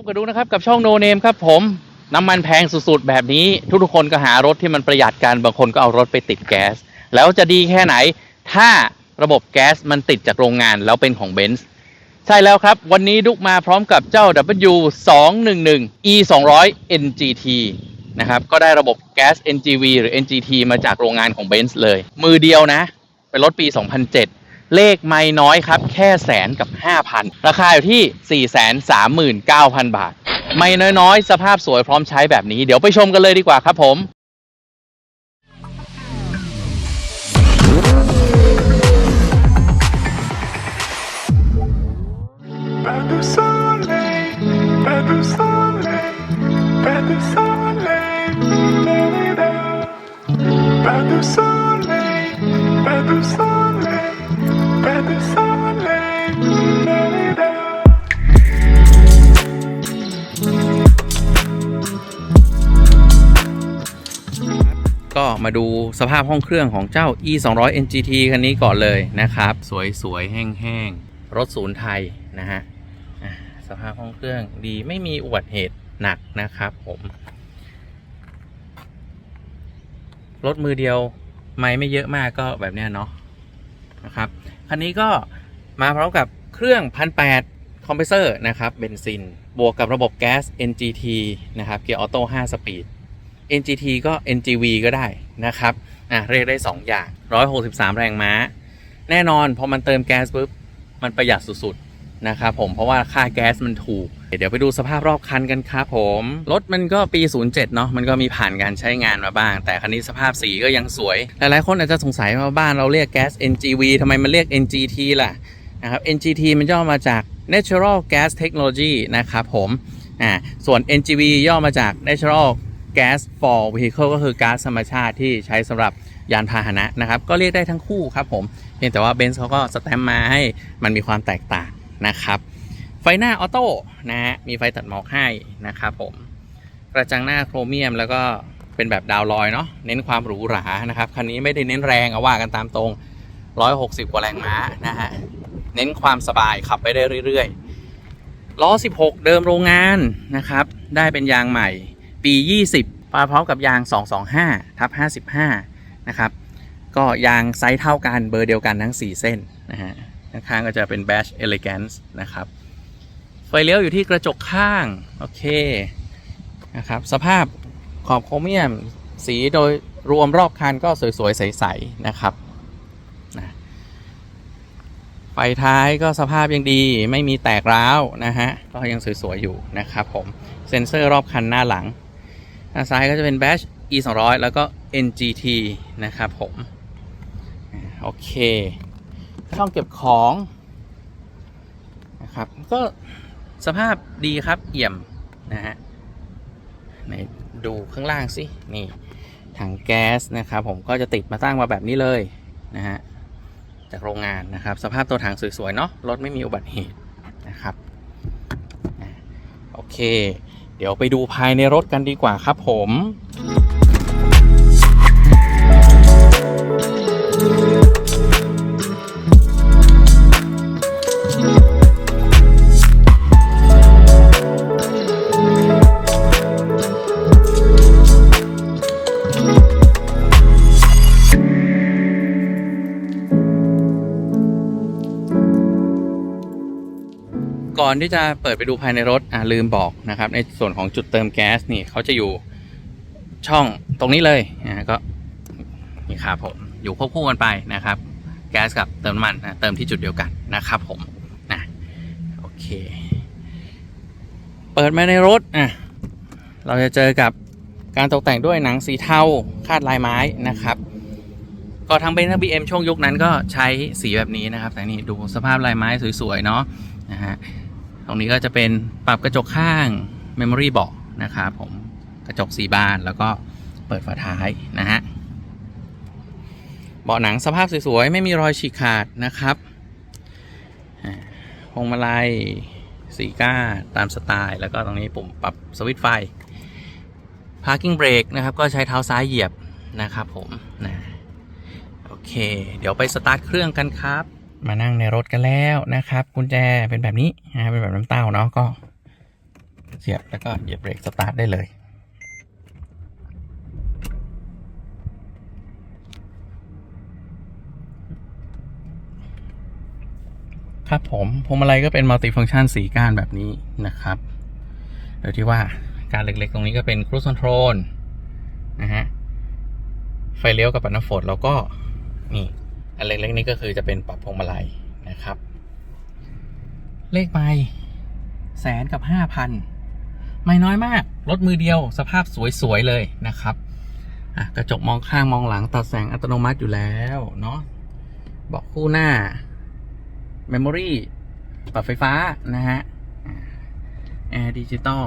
บกันดูนะครับกับช่องโนเนมครับผมน้ำมันแพงสุดๆ แบบนี้ ทุกๆคนก็หารถที่มันประหยัดกันบางคนก็เอารถไปติดแก๊ส แล้วจะดีแค่ไหน ถ้าระบบแก๊สมันติดจากโรงงานแล้วเป็นของเบนซ์ใช่แล้วครับ วันนี้ดุกมาพร้อมกับเจ้า W 2 1 1 E 2 0 0 NGT นะครับก็ได้ระบบแก๊ส NGV หรือ NGT มาจากโรงงานของเบนซ์เลย มือเดียวนะ เป็นรถปี 2007 เลขไม่น้อยครับ แค่แสนกับ 5,000 ราคาอยู่ที่ 439,000 บาท ไม่น้อยๆ สภาพสวยพร้อมใช้แบบนี้ เดี๋ยวไปชมกันเลยดีกว่าครับผม มาดูสภาพห้องเครื่องของเจ้า e 2 0 0 NGT คันนี้ก่อนเลยนะครับ สวยๆ แห้งๆ รถศูนย์ไทยนะฮะสภาพห้องเครื่องดีไม่มีอุบัติเหตุหนักนะครับผม รถมือเดียวไม่ไม่เยอะมากก็แบบเนี้ยเนาะนะครับ คันนี้ก็มาพร้อมกับเครื่องพันแปดคอมเพรสเซอร์นะครับเบนซิน บวกกับระบบแก๊ส NGT นะครับเกียร์ออโต้5สปีด NGT ก็ NGV ก็ได้นะครับอะเรียกได้ 2 อย่าง 163 แรงม้า แน่นอนพอมันเติมแก๊สปุ๊บมันประหยัดสุดๆนะครับผมเพราะว่าค่าแก๊สมันถูก เดี๋ยวไปดูสภาพรอบคันกันครับผม รถมันก็ปี 07 เนาะมันก็มีผ่านการใช้งานมาบ้าง แต่คันนี้สภาพสีก็ยังสวย หลายๆคนอาจจะสงสัยว่าบ้านเราเรียกแก๊ส NGV ทำไมมันเรียก NGT ล่ะนะครับ NGT มันย่อมาจาก Natural Gas Technology นะครับผมอ่าส่วน NGV ย่อมาจาก Natural Gas for Vehicle ก็คือก๊าซธรรมชาติที่ใช้สำหรับยานพาหนะนะครับ ก็เรียกได้ทั้งคู่ครับผมเพียงแต่ว่าเบนซ์เขาก็สแตมป์มาให้มันมีความแตกต่างนะครับ ไฟหน้าออโต้นะฮะมีไฟตัดหมอกให้นะครับผมกระจังหน้าโครเมียมแล้วก็เป็นแบบดาวลอยเนาะเน้นความหรูหรานะครับคันนี้ไม่ได้เน้นแรงเอาว่ากันตามตรง 160 กว่าแรงม้านะฮะเน้นความสบายขับไปได้เรื่อยๆล้อ 16 เดิมโรงงานนะครับ ได้เป็นยางใหม่ ปี 20มาพร้อมกับยาง 225ทับ55 นะครับ ก็ยางไซส์เท่ากันเบอร์เดียวกันทั้ง 4 เส้นนะฮะข้างก็จะเป็น Bash Elegance นะครับ ไฟเลี้ยวอยู่ที่กระจกข้าง โอเค นะครับ สภาพขอบโครเมียม สีโดยรวมรอบคันก็สวยๆ ใสๆ นะครับนะไฟท้ายก็สภาพยังดีไม่มีแตกร้าวนะฮะ ก็ยังสวยๆ อยู่นะครับผม เซ็นเซอร์รอบคันหน้าหลัง ด้านซ้ายก็จะเป็น Bash E 2 0 0แล้วก็ NGT นะครับผม โอเค ช่องเก็บของนะครับ ก็สภาพดีครับ เอี่ยม นะฮะไหนดูข้างล่างสินี่ถังแก๊สนะครับผมก็จะติดมาตั้งมาแบบนี้เลยนะฮะจากโรงงานนะครับ สภาพตัวถังสวยๆเนาะรถไม่มีอุบัติเหตุนะครับโอเค เดี๋ยวไปดูภายในรถกันดีกว่าครับผมก่ อนที่จะเปิดไปดูภายในรถอ่าลืมบอกนะครับ ในส่วนของจุดเติมแก๊สนี่เขาจะอยู่ช่องตรงนี้เลยนะก็นี่ครับผมอยู่ควบคู่กันไปนะครับ แก๊สกับเติมน้ำมันนะเติมที่จุดเดียวกันนะครับผมนะโอเค เปิดมาในรถอะเราจะเจอกับการตกแต่งด้วยหนังสีเทาคาดลายไม้นะครับ ก็ทั้งเบนซ์ทั้งบีเอ็มช่วงยุคนั้นก็ใช้สีแบบนี้นะครับ แต่นี่ดูสภาพลายไม้สวยๆเนาะนะฮะ รงนี้ก็จะเป็นปรับกระจกข้าง Memory เบาะนะครับผมกระจกสีบานแล้วก็เปิดฝาท้ายนะฮะเบาะหนังสภาพสวยๆ ไม่มีรอยฉีกขาดนะครับพวงมาลัยสีก้าตามสไตล์ แล้วก็ตรงนี้ปุ่มปรับสวิตช์ไฟ Parking Brake นะครับ ก็ใช้เท้าซ้ายเหยียบนะครับผมนะโอเค เดี๋ยวไปสตาร์ทเครื่องกันครับ มานั่งในรถกันแล้วนะครับ กุญแจเป็นแบบนี้นะเป็นแบบน้ำเต้าเนาะก็ เสียบแล้วก็เหยียบเบรกสตาร์ทได้เลยครับผมพวงมาลัยก็เป็นมัลติฟัง c t ชันสีก้านแบบนี้นะครับ โดยที่ว่าการเล็กๆ ตรงนี้ก็เป็น cruise control นะฮะ ไฟเลี้ยวกับปัดน้ำฝนแล้วก็ นี่ อันเล็กๆนี้ก็คือจะเป็นปรับพวงมาลัยนะครับ เลขไปแสนกับห้าพันไม่น้อยมาก รถมือเดียวสภาพสวย ๆ เลยนะครับกระจกมองข้างมองหลังตัดแสงอัตโนมัติอยู่แล้วเนาะเบอกคู่หน้าเมมโมรี่ปรับไฟฟ้านะฮะแอร์ดิจิตอล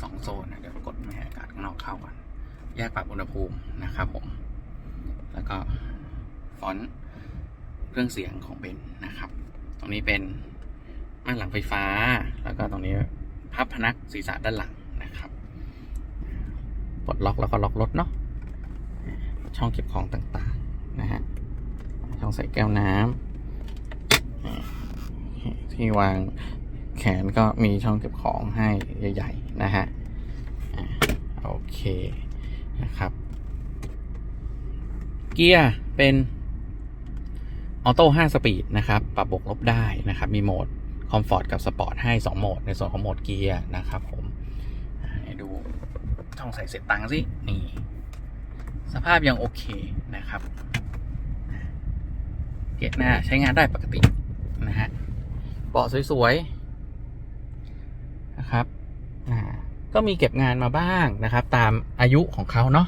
สองโซน เดี๋ยวกดไม่อากาศข้างนอกเข้ากันแยกปรับอุณหภูมินะครับผม แล้วก็ฟอนต์ เครื่องเสียงของเบนนะครับ ตรงนี้เป็นม่านหลังไฟฟ้า แล้วก็ตรงนี้พับพนักศีรษะด้านหลังนะครับปลดล็อกแล้วก็ล็อกรถเนาะช่องเก็บของต่างๆนะฮะช่องใส่แก้วน้ำที่วางแขนก็มีช่องเก็บของให้ใหญ่ๆนะฮะโอเคนะครับ เกียร์เป็น ออโต้5สปีดนะครับ ปรับบวกลบได้นะครับ มีโหมดคอมฟอร์ตกับสปอร์ตให้ 2 โหมด ในส่วนของโหมดเกียร์นะครับผมให้ดูช่องใส่เสร็จตังค์สิ นี่ สภาพยังโอเคนะครับ เกียร์หน้าใช้งานได้ปกตินะฮะ เบาะสวยๆนะครับก็มีเก็บงานมาบ้างนะครับ ตามอายุของเขาเนาะ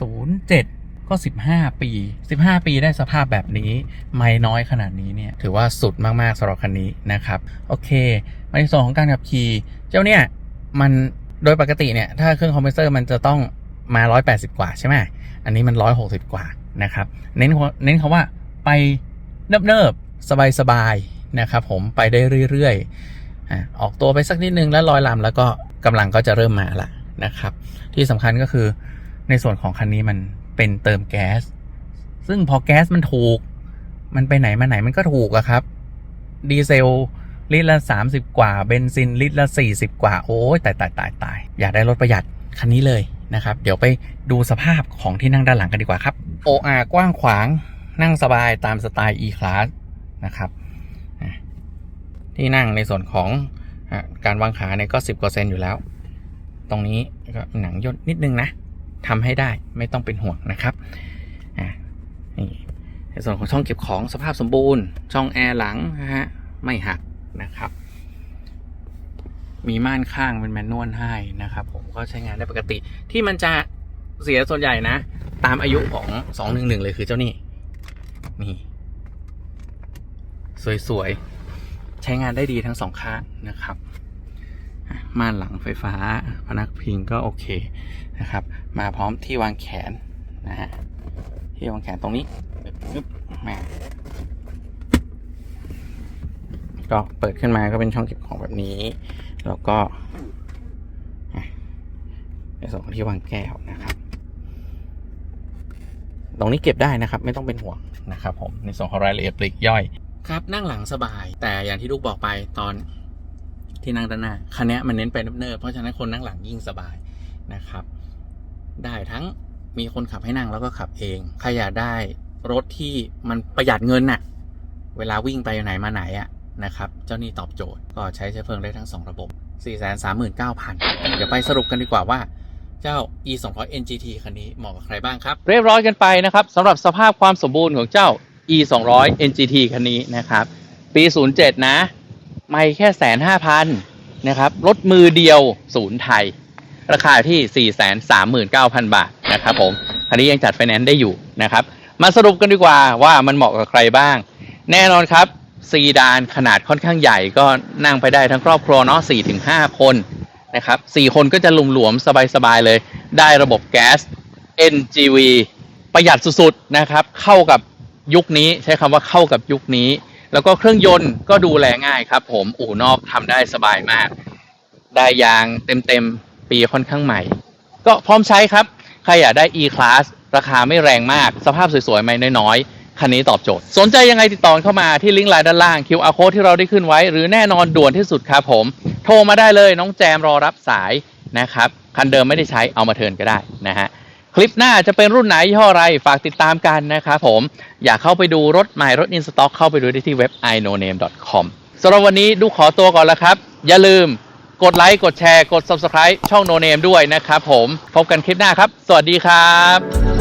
ศูนย์เจ็ด ก็สิบห้าปีสิบห้าปีได้สภาพแบบนี้ ไม่น้อยขนาดนี้เนี่ย ถือว่าสุดมาก ๆสำหรับคันนี้นะครับ โอเค มาในส่วนของการขับขี่เจ้าเนี่ยมันโดยปกติเนี่ย ถ้าเครื่องคอมเพรสเซอร์มันจะต้องมา 180 กว่าใช่ไหมอันนี้มัน 160 กว่านะครับ เน้นเน้นคาว่าไปเนิบๆสบายๆนะครับผมไปได้เรื่อยๆอออกตัวไปสักนิดนึงแล้วลอยลำแล้วก็กำลังก็จะเริ่มมาละนะครับ ที่สำคัญก็คือในส่วนของคันนี้มัน เป็นเติมแก๊ส ซึ่งพอแก๊สมันถูก มันไปไหนมาไหนมันก็ถูกอะครับ ดีเซลลิตรละ 30 กว่า เบนซินลิตรละ 40 กว่า โอ้ยตายตายตายตายอยากได้รถประหยัดคันนี้เลยนะครับ เดี๋ยวไปดูสภาพของที่นั่งด้านหลังกันดีกว่าครับ OR กว้างขวางนั่งสบายตามสไตล์ E-Class นะครับที่นั่งในส่วนของการวางขาเนี่ยก็ 10%อยู่แล้ว ตรงนี้ก็หนังย่นนิดนึงนะ ทำให้ได้ไม่ต้องเป็นห่วงนะครับอะนี่ในส่วนของช่องเก็บของสภาพสมบูรณ์ ช่องแอร์หลังนะฮะไม่หักนะครับมีม่านข้างเป็นแมนนวลให้นะครับ ผมก็ใช้งานได้ปกติ ที่มันจะเสียส่วนใหญ่นะ ตามอายุของ 211 เลยคือเจ้านี่นี่ สวยๆ ใช้งานได้ดีทั้งสองข้างนะครับ ม่านหลังไฟฟ้า พนักพิงก็โอเคนะครับ มาพร้อมที่วางแขนนะฮะที่วางแขนตรงนี้ปึ๊บมาก็เปิดขึ้นมาก็เป็นช่องเก็บของแบบนี้ แล้วก็ในส่วนของที่วางแก้วนะครับ ตรงนี้เก็บได้นะครับ ไม่ต้องเป็นห่วงนะครับผมในส่วนของรายละเอียดปลีกย่อย ครับนั่งหลังสบาย แต่อย่างที่ลูกบอกไปตอน ที่นั่งด้านหน้าคันนี้มันเน้นไปเนิบๆเพราะฉะนั้นคนนั่งหลังยิ่งสบายนะครับ ได้ทั้งมีคนขับให้นั่งแล้วก็ขับเองใครอยากได้รถที่มันประหยัดเงินน่ะ เวลาวิ่งไปไหนมาไหนอะนะครับ เจ้านี่ตอบโจทย์ก็ใช้เชื้อเพลิงได้ทั้ง 2 ระบบ 439,000 เดี๋ยวไปสรุปกันดีกว่าว่าเจ้า e 2 0 0 NGT คันนี้เหมาะกับใครบ้างครับ เรียบร้อยกันไปนะครับสำหรับสภาพความสมบูรณ์ของเจ้า e 2 0 0 NGT คันนี้นะครับ ปี 07 นะ ไม่แค่แสนห้าพันนะครับรถมือเดียวศูนย์ไทย ราคาที่ 439,000 บาทนะครับผมคันนี้ยังจัดไฟแนนซ์ได้อยู่นะครับ มาสรุปกันดีกว่าว่ามันเหมาะกับใครบ้าง แน่นอนครับซีดานขนาดค่อนข้างใหญ่ก็นั่งไปได้ทั้งครอบครัวเนาะ4-5คนนะครับ4คนก็จะหลุมๆสบายๆเลย ได้ระบบแก๊ส NGV ประหยัดสุดๆนะครับ เข้ากับยุคนี้ใช้คำว่าเข้ากับยุคนี้ แล้วก็เครื่องยนต์ก็ดูแลง่ายครับ ผมอู่นอกทำได้สบายมาก ได้ยางเต็มๆ ปีค่อนข้างใหม่ ก็พร้อมใช้ครับ ใครอยากได้ E-Class ราคาไม่แรงมาก สภาพสวยๆไม่น้อยๆ คันนี้ตอบโจทย์ สนใจยังไงติดต่อเข้ามาที่ลิงก์ไลน์ด้านล่าง QR code ที่เราได้ขึ้นไว้ หรือแน่นอนด่วนที่สุดครับผม โทโทรมาได้เลยน้องแจมรอรับสายนะครับ คันเดิมไม่ได้ใช้เอามาเทิร์นก็ได้นะฮะ คลิปหน้าจะเป็นรุ่นไหนยี่ห้ออะไรฝากติดตามกันนะครับผม อยากเข้าไปดูรถใหม่รถอินสต็อกเข้าไปดูได้ที่เว็บ inoname.com สำหรับวันนี้ดูขอตัวก่อนแล้วครับ อย่าลืมกดไลค์กดแชร์กด subscribe ช่อง No Name ด้วยนะครับผม พบกันคลิปหน้าครับ สวัสดีครับ